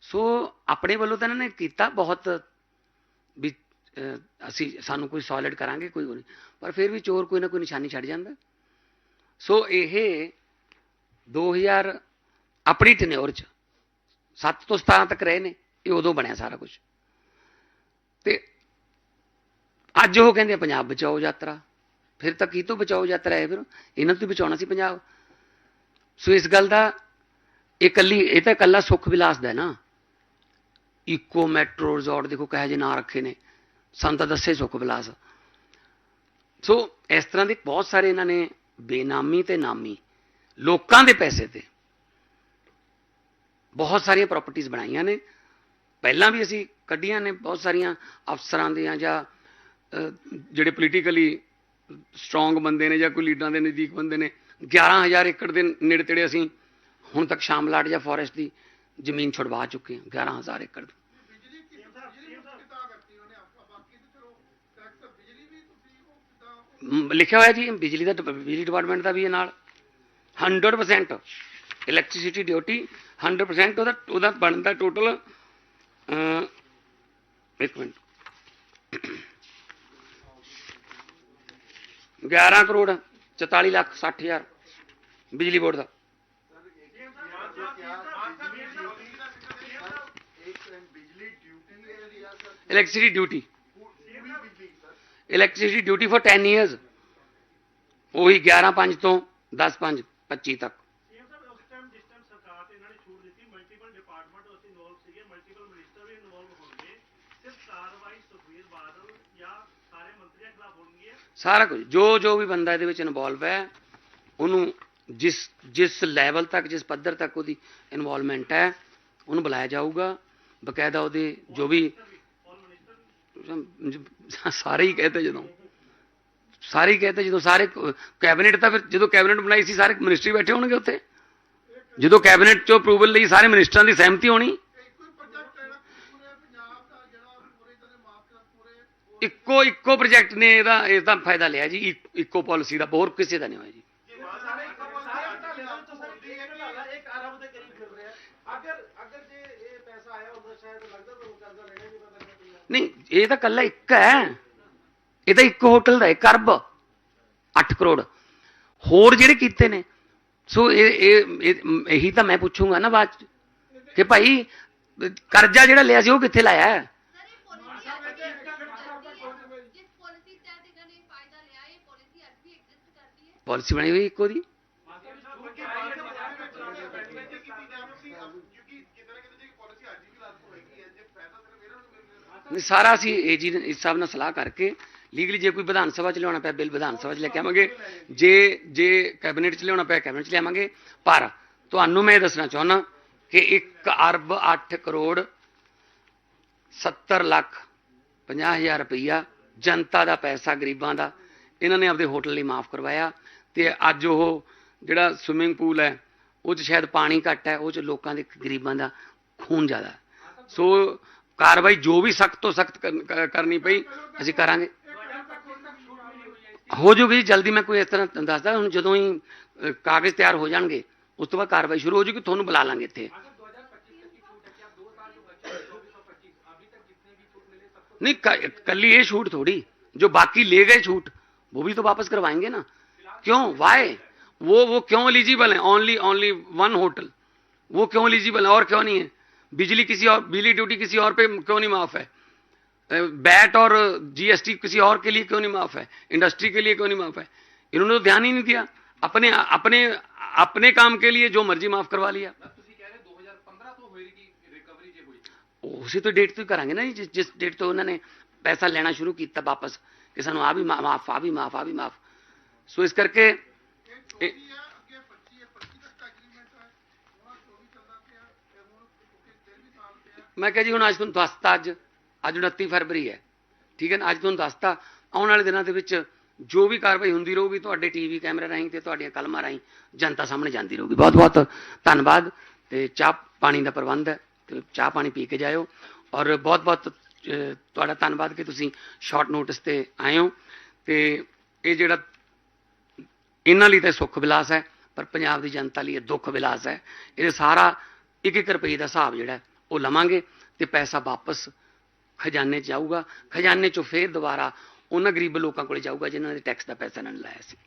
ਸੋ ਆਪਣੇ ਵੱਲੋਂ ਤਾਂ ਇਹਨਾਂ ਨੇ ਕੀਤਾ ਬਹੁਤ ਵੀ ਅਸੀਂ, ਸਾਨੂੰ ਕੋਈ ਸੋਲਿਡ ਕਰਾਂਗੇ, ਕੋਈ ਉਹ ਨਹੀਂ। ਪਰ ਫਿਰ ਵੀ ਚੋਰ ਕੋਈ ਨਾ ਕੋਈ ਨਿਸ਼ਾਨੀ ਛੱਡ ਜਾਂਦਾ। ਸੋ ਇਹ 2000 ਆਪਣੀ ਟਨਿਓਰ ਚ। 7 ਤੋਂ 17 ਤੱਕ ਰਹੇ ਨੇ। ਇਹ ਉਦੋਂ ਬਣਿਆ ਸਾਰਾ ਕੁਝ ਤੇ ਅੱਜ ਉਹ ਕਹਿੰਦੇ ਪੰਜਾਬ ਬਚਾਓ ਯਾਤਰਾ। ਫਿਰ ਤਾਂ ਕੀ ਤੋਂ ਬਚਾਓ ਯਾਤਰਾ ਹੈ ਫਿਰ? ਇਹਨਾਂ ਤੋਂ ਬਚਾਉਣਾ ਸੀ ਪੰਜਾਬ। ਸੋ ਇਸ ਗੱਲ ਦਾ ਇਹ ਕੱਲੀ ਇਹ ਤਾਂ ਕੱਲਾ ਸੁਖ ਵਿਲਾਸ ਦਾ ਹੈ ਨਾ। ਇਕੋ ਮੈਟਰੋ ਰਿਜ਼ੋਰਟ ਦੇਖੋ ਕਹੇ ਜੇ ਨਾਂ ਰੱਖੇ ਨੇ। ਸਾਨੂੰ ਤਾਂ ਦੱਸੇ ਸੁਖ ਵਿਲਾਸ। ਸੋ ਇਸ ਤਰ੍ਹਾਂ ਦੇ ਬਹੁਤ ਸਾਰੇ ਇਹਨਾਂ ਨੇ ਬੇਨਾਮੀ ਤੇ ਨਾਮੀ। ਲੋਕਾਂ ਦੇ ਪੈਸੇ ਤੇ। ਬਹੁਤ ਸਾਰੀਆਂ ਪ੍ਰਾਪਰਟੀਆਂ ਬਣਾਈਆਂ ਨੇ। ਪਹਿਲਾਂ ਵੀ ਅਸੀਂ ਕੱਢੀਆਂ ਨੇ ਬਹੁਤ ਸਾਰੀਆਂ ਅਫਸਰਾਂ ਦੀਆਂ ਜਾਂ ਜਿਹੜੇ ਪੋਲੀਟੀਕਲੀ ਸਟਰੋਂਗ ਬੰਦੇ ਨੇ ਜਾਂ ਕੋਈ ਲੀਡਰਾਂ ਦੇ ਨਜ਼ਦੀਕ ਬੰਦੇ ਨੇ। 11000 ਏਕੜ ਦੇ ਨੇੜੇ ਤੇੜੇ ਅਸੀਂ ਹੁਣ ਤੱਕ ਸ਼ਾਮਲਾਟ ਜਾਂ ਫੋਰੈਸਟ ਦੀ ਜ਼ਮੀਨ ਛੁਡਵਾ ਚੁੱਕੇ ਹਾਂ 11000 ਏਕੜ। ਲਿਖਿਆ ਹੋਇਆ ਜੀ, ਬਿਜਲੀ ਦਾ ਡਿਪ- ਬਿਜਲੀ ਡਿਪਾਰਟਮੈਂਟ ਦਾ ਵੀ ਇਹ ਨਾਲ। 100% ਇਲੈਕਟ੍ਰਿਸਿਟੀ ਡਿਊਟੀ 100% ਉਹਦਾ ਉਹਦਾ ਬਣਦਾ ਟੋਟਲ ਇੱਕ ਮਿੰਟ 11 ਕਰੋੜ 44 ਲੱਖ 60 ਹਜ਼ਾਰ ਬਿਜਲੀ ਬੋਰਡ ਦਾ ਬਿਜਲੀ ਡਿਊਟੀ ਹੈ ਰਿਆਸਤ ਇਲੈਕਟ੍ਰਿਸਿਟੀ ਡਿਊਟੀ ਪੂਰੀ ਬਿਜਲੀ sir electricity duty for 10 years ਉਹੀ 11 5 ਤੋਂ 10 5 25 ਤੱਕ। ਸਾਰਾ ਕੁਝ ਜੋ ਜੋ ਵੀ ਬੰਦਾ ਇਹਦੇ ਵਿੱਚ ਇਨਵੋਲਵ ਹੈ ਉਹਨੂੰ ਜਿਸ ਜਿਸ ਲੈਵਲ ਤੱਕ ਜਿਸ ਪੱਧਰ ਤੱਕ ਉਹਦੀ ਇਨਵੋਲਵਮੈਂਟ ਹੈ ਉਹਨੂੰ ਬੁਲਾਇਆ ਜਾਊਗਾ। ਬਕਾਇਦਾ ਉਹਦੇ ਜੋ ਵੀ ਸਾਰੇ ਹੀ ਕਹਤੇ ਜਦੋਂ। ਸਾਰੇ ਹੀ ਕਹਤੇ ਜਦੋਂ ਸਾਰੇ ਕੈਬਨਿਟ ਤਾਂ ਫਿਰ ਜਦੋਂ ਕੈਬਨਿਟ ਬਣਾਈ ਸੀ, ਸਾਰੇ ਮਿਨਿਸਟਰੀ ਬੈਠੇ ਹੋਣਗੇ ਉੱਥੇ। ਜਦੋਂ ਕੈਬਨਿਟ ਚੋਂ ਅਪਰੂਵਲ ਲਈ ਸਾਰੇ ਮਿਨਿਸਟਰਾਂ ਦੀ ਸਹਿਮਤੀ ਹੋਣੀ। ਇੱਕੋ ਇੱਕੋ ਪ੍ਰੋਜੈਕਟ ਨੇ ਇਹਦਾ ਇਸ ਫਾਇਦਾ ਲਿਆ ਜੀ, ਇੱਕੋ ਪਾਲਿਸੀ ਦਾ, ਹੋਰ ਕਿਸੇ ਦਾ ਨਹੀਂ ਹੋਇਆ ਜੀ। ਨਹੀਂ ਨਹੀਂ ਇਹ ਤਾਂ ਕੱਲਾ ਇੱਕ ਹੈ। ਇਹ ਤਾਂ ਇੱਕ ਹੋਟਲ ਦਾ ਇੱਕ ਅਰਬ 8 ਕਰੋੜ। ਹੋਰ ਜਿਹੜੇ ਕੀਤੇ ਨੇ। ਸੋ ਇਹ ਇਹ, ਇਹੀ ਤਾਂ ਮੈਂ ਪੁੱਛੂੰਗਾ ਨਾ ਬਾਅਦ ਚ। ਕਿ ਭਾਈ, ਕਰਜ਼ਾ ਜਿਹੜਾ ਲਿਆ ਸੀ, ਉਹ ਕਿੱਥੇ ਲਾਇਆ ਹੈ? ਸਰ ਪਾਲਿਸੀ ਅੱਜ ਬਣੀ ਹੋਈ ਇੱਕੋ ਦੀ? ਸਾਰਾ ਅਸੀਂ ਇਹ ਜੀ ਇਸ ਹਿਸਾਬ ਨਾਲ ਸਲਾਹ ਕਰਕੇ ਲੀਗਲੀ ਜੇ ਕੋਈ ਵਿਧਾਨ ਸਭਾ ਚ ਲਿਆਉਣਾ ਪਿਆ, ਬਿੱਲ ਵਿਧਾਨ ਸਭਾ ਚ ਲੈ ਕੇ ਆਵਾਂਗੇ, ਜੇ ਜੇ ਕੈਬਨਿਟ ਚ ਲਿਆਉਣਾ ਪਿਆ, ਕੈਬਨਿਟ ਚ ਲਿਆਵਾਂਗੇ ਪਰ ਤੁਹਾਨੂੰ ਮੈਂ ਇਹ ਦੱਸਣਾ ਚਾਹੁੰਦਾ ਕਿ 1 ਅਰਬ 8 ਕਰੋੜ 70 ਲੱਖ 50 ਹਜ਼ਾਰ ਰੁਪਈਆ ਜਨਤਾ ਦਾ ਪੈਸਾ ਗਰੀਬਾਂ ਦਾ, ਇਹਨਾਂ ਨੇ ਆਪਦੇ ਹੋਟਲ ਲਈ ਮਾਫ ਕਰਵਾਇਆ ਤੇ ਅੱਜ ਉਹ ਜਿਹੜਾ ਸਵਿਮਿੰਗ ਪੂਲ ਹੈ, ਉਹ ਚ ਸ਼ਾਇਦ ਪਾਣੀ ਘੱਟ ਹੈ, ਉਹ ਚ ਲੋਕਾਂ ਦੇ ਗਰੀਬਾਂ ਦਾ ਖੂਨ ਜ਼ਿਆਦਾ। ਸੋ ਕਾਰਵਾਈ ਜੋ ਵੀ ਸਖਤ ਤੋਂ ਸਖਤ ਕਰਨੀ ਪਈ, ਅਸੀਂ ਕਰਾਂਗੇ। ਹੋ ਜੂਗੀ ਜੀ, ਜਲਦੀ ਮੈਂ ਕੋਈ ਇਸ ਤਰ੍ਹਾਂ ਤੁਹਾਨੂੰ ਦੱਸਦਾ ਹੁਣ ਜਦੋਂ ਹੀ ਅ, ਕਾਗਜ਼ ਤਿਆਰ ਹੋ ਜਾਣਗੇ ਉਸ ਤੋਂ ਬਾਅਦ ਕਾਰਵਾਈ ਸ਼ੁਰੂ ਹੋ ਜੂਗੀ ਤੁਹਾਨੂੰ ਬੁਲਾ ਲਾਂਗੇ ਇੱਥੇ नहीं क- कल ये छूट थोड़ी जो बाकी ले गए छूट वो भी तो वापस करवाएंगे ना क्यों वाई वो वो क्यों एलिजिबल है ओनली ओनली वन होटल वो क्यों एलिजिबल है और क्यों नहीं है बिजली किसी और बिजली ड्यूटी किसी और पे क्यों नहीं माफ है बैट और जीएसटी किसी और के लिए क्यों नहीं माफ़ है? इंडस्ट्री के लिए क्यों नहीं माफ़ है? इन्होंने तो ध्यान ही नहीं दिया। अपने अपने अपने काम के लिए जो मर्ज़ी माफ़ करवा लिया। उसी तो डेट तो करेंगे ना जिस जिस डेट तो उन्होंने पैसा लेना शुरू किया वापस कि आ भी माफ़ आ भी माफ़ आ भी माफ़। सो इस करके मैं क्या जी हूँ अज तुम तो दस्ता अज ਅੱਜ ਤੁਹਾਨੂੰ 29 ਫਰਵਰੀ ਹੈ। ਠੀਕ ਹੈ ਨਾ? ਅੱਜ ਤੁਹਾਨੂੰ ਦੱਸਤਾ, ਆਉਣ ਵਾਲੇ ਦਿਨਾਂ ਦੇ ਵਿੱਚ ਜੋ ਵੀ ਕਾਰਵਾਈ ਹੁੰਦੀ ਰਹੂਗੀ, ਤੁਹਾਡੇ ਟੀਵੀ ਕੈਮਰੇ ਰਾਹੀਂ ਤੇ ਤੁਹਾਡੀਆਂ ਕਲਮਾਂ ਰਾਹੀਂ ਜਨਤਾ ਸਾਹਮਣੇ ਜਾਂਦੀ ਰਹੂਗੀ। ਬਹੁਤ ਬਹੁਤ ਧੰਨਵਾਦ ਤੇ ਚਾਹ ਪਾਣੀ ਦਾ ਪ੍ਰਬੰਧ ਹੈ ਤੇ ਚਾਹ ਪਾਣੀ ਪੀ ਕੇ ਜਾਇਓ। ਔਰ ਬਹੁਤ ਬਹੁਤ ਤੁਹਾਡਾ ਧੰਨਵਾਦ ਕਿ ਤੁਸੀਂ ਸ਼ਾਰਟ ਨੋਟਿਸ ਤੇ ਆਏ ਹੋ। ਤੇ ਇਹ ਜਿਹੜਾ ਇਹਨਾਂ ਲਈ ਤਾਂ ਸੁੱਖ ਵਿਲਾਸ ਹੈ, ਪਰ ਪੰਜਾਬ ਦੀ ਜਨਤਾ ਲਈ ਇਹ ਦੁੱਖ ਵਿਲਾਸ ਹੈ। ਇਹ ਸਾਰਾ ਇੱਕ ਇੱਕ ਰੁਪਏ ਦਾ ਹਿਸਾਬ ਜਿਹੜਾ ਉਹ ਲਵਾਂਗੇ ਤੇ ਪੈਸਾ ਵਾਪਸ ਖਜ਼ਾਨੇ 'ਚ ਜਾਊਗਾ, ਖਜ਼ਾਨੇ 'ਚੋਂ ਫੇਰ ਦੁਬਾਰਾ ਉਹਨਾਂ ਗਰੀਬ ਲੋਕਾਂ ਕੋਲ ਜਾਊਗਾ ਜਿਨ੍ਹਾਂ ਨੇ ਟੈਕਸ ਦਾ ਪੈਸਾ ਇਹਨਾਂ ਲਾਇਆ ਸੀ।